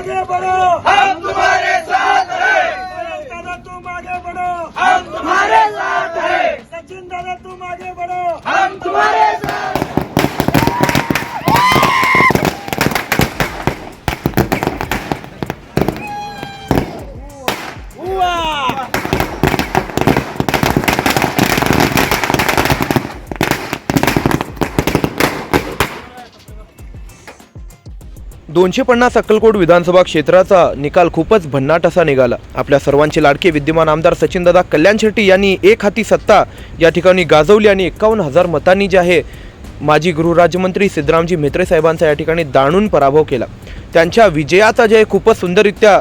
आगे बढ़ो दोनशे पन्नास अक्कलकोट विधानसभा क्षेत्राचा निकाल खूपच भन्नाट असा निघाला. आपल्या सर्वांचे लाडके विद्यमान आमदार सचिनदादा कल्याण शेट्टी यांनी एक हाती सत्ता या ठिकाणी गाजवली आणि एकावन्न हजार मतांनी जे आहे माजी गृहराज्यमंत्री सिद्धरामजी म्हेत्रे साहेबांचा या ठिकाणी दाणून पराभव केला. त्यांच्या विजयाचा जे आहे खूपच सुंदररित्या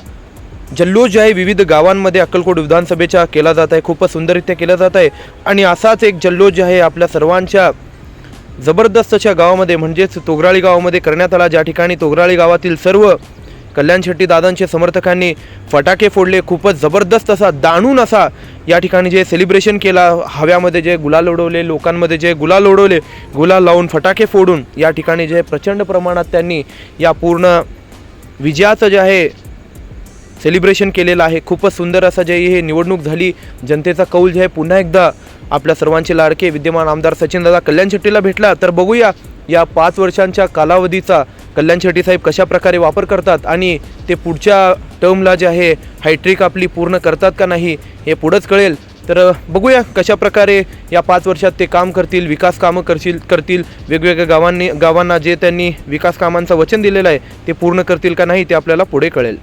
जल्लोष जे आहे विविध गावांमध्ये अक्कलकोट विधानसभेच्या केला जात आहे खूपच सुंदररित्या केला जात आहे. आणि असाच एक जल्लोष जे आहे आपल्या सर्वांच्या जबरदस्तच्या गावामध्ये म्हणजेच तोगराळी गावामध्ये करण्यात आला. ज्या ठिकाणी तोगराळी गावातील सर्व कल्याण शेट्टी दादांचे समर्थकांनी फटाके फोडले खूपच जबरदस्त असा दाणून असा या ठिकाणी जे सेलिब्रेशन केला हव्यामध्ये जे गुलाल उडवले लोकांमध्ये जे गुलाल उडवले गुलाल लावून फटाके फोडून या ठिकाणी जे प्रचंड प्रमाणात त्यांनी या पूर्ण विजयाचं जे आहे सेलिब्रेशन केलेलं आहे. खूपच सुंदर असं जे हे निवडणूक झाली. जनतेचा कौल जे आहे पुन्हा एकदा आपल्या सर्वांचे लाडके विद्यमान आमदार सचिनदादा कल्याण शेट्टीला भेटला. तर बघूया या पाच वर्षांच्या कालावधीचा कल्याण शेट्टी साहेब कशा प्रकारे वापर करतात आणि ते पुढच्या टर्मला जे आहे हायट्रिक आपली पूर्ण करतात का नाही हे पुढंच कळेल. तर बघूया कशा प्रकारे या पाच वर्षात ते काम करतील विकास कामं करशील करतील वेगवेगळ्या गावांनी गावांना जे त्यांनी विकास कामांचं वचन दिलेलं आहे ते पूर्ण करतील का नाही ते आपल्याला पुढे कळेल.